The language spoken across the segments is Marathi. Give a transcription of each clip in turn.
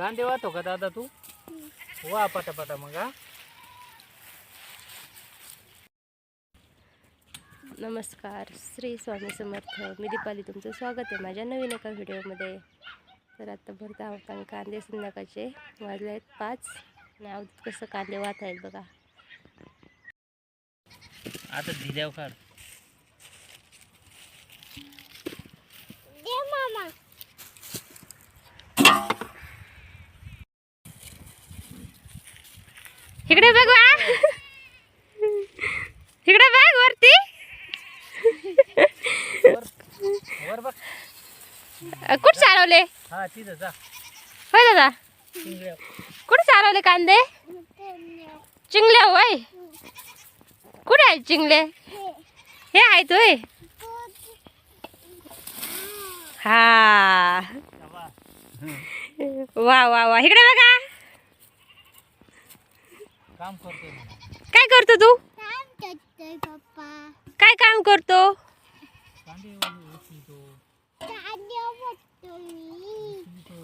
कांदे वाहतो का दादा तू? वा पटापटा मग हा. नमस्कार श्री स्वामी समर्थ. मी दीपाली तुमचं स्वागत आहे माझ्या नवीन एका व्हिडिओमध्ये. तर आता भरता आहोत आम्ही कांदे संध्याकाळचे वाजले आहेत पाच. आणि कसं कांदे वाहत आहेत बघा. आता काढ. इकडे बघ वा इकडे बघ वरती. कुठं चालवले? हा होय दादा. कुठं चालवले कांदे? चिंगल्या होय. कुठे आहेत चिंगले? हे आहेत होय. हा. वा वा वा. इकडे बघा. काम करतोय. काय करतो तू? काय काम करतो?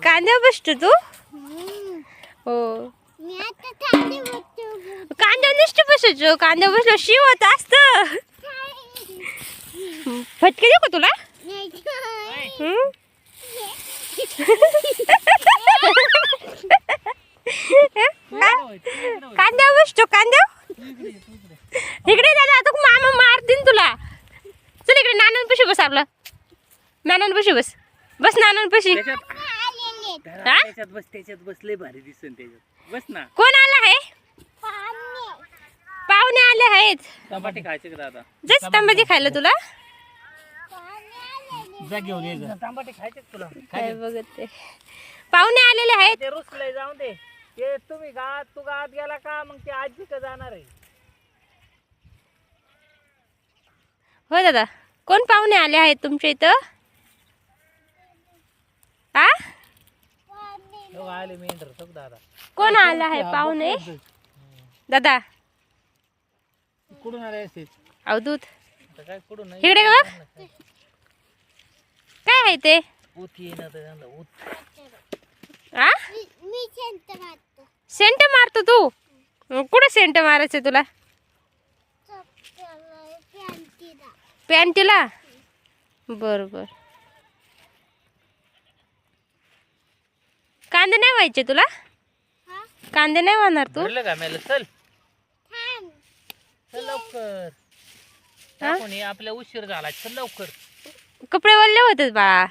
कांदे बसतो तू? हो. कांद्यावर नुसतं बसायचो. कांद्यावर बसलो शिव होत असत. फटके देऊ का तुला? कांद्यावर बसतो कांद्यावर तू इकडे तू दादा आता मामा मारतीन तुला. चल इकडे नानान पशी बस आपलं. नानान पशी बस. बस नानान पशी त्याच्यात त्याला- हा? त्याच्यात बस त्याच्यात बस लय भारी दिसन त्याच्यात. बस ना. कोण आला आहे? पाहुणे आले आहेत. टमाटे खायचे का दादा? खायला तुला. जा घेऊन ये जा. टमाटे खायचे तुला. काय बघत ते. पाहुणे आलेले आहेत. ते रुसलंय जाऊन दे. ते तुम्ही गावात तू गावात गेला का? मग ते आजी का जाणार आहे? हो दादा. कोण पाहुणे आले आहेत तुमच्या इथं? आ? हो, आले मेंढर बघ दादा. कोण आलं आहे पाहुणे? दादा. कुठून आले असते अवधूत आता काय कुठून नाही? इकडे बघ. काय? आहे ते? ऊत येईना तर त्यांना ऊत आ सेंट मारतो तू सेंट मारायचं तुला? पॅन्टीला? बर बर कांदे नाही व्हायचे तुला? कांदे नाही वाहणार तू? भरलं का मेला? चल. चल लवकर. टाकून ये, आपल्या उशीर झाला. चल लवकर. कपडे वल्ले होते बाळा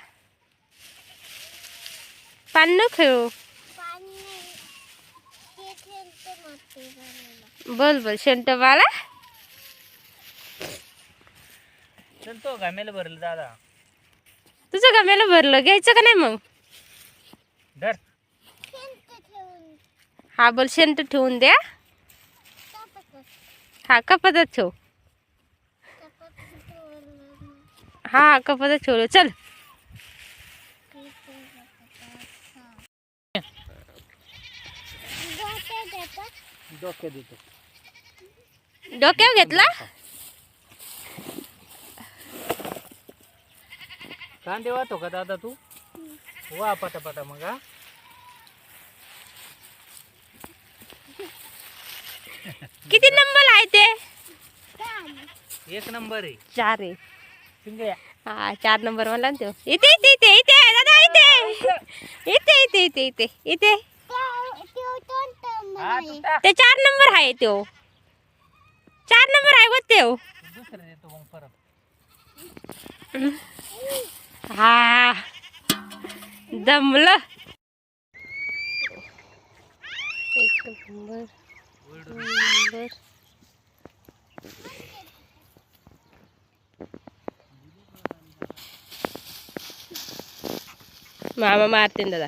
पान न खेळू. बोल बोल. शेंट बाळा चल तो का मेला भरलं दादा. तुझं गम्याला भरलं घ्यायचं का नाही मग? धर. हा बोल शेंट ठेवून द्या. हा कपातच ठेव. हा हा कपातच ठेवलं चल. डोक्यात देतो. डोक्यावर घेतला? कांदे वाहतो का दादा तू? वा पटापटा मग हा. किती नंबर आहे ते? एक नंबर आहे. चार आहे. हा चार नंबर मला ना तो. इथे इथे इथे इथे दादा इथे. इथे इथे इथे इथे इथे. हा तू टाक. ते चार नंबर आहे तो. चार नंबर आहे होते हो. दुसरं देतो मग परत हा. दमलं. एक नंबर. दोन नंबर मामा मारते दादा.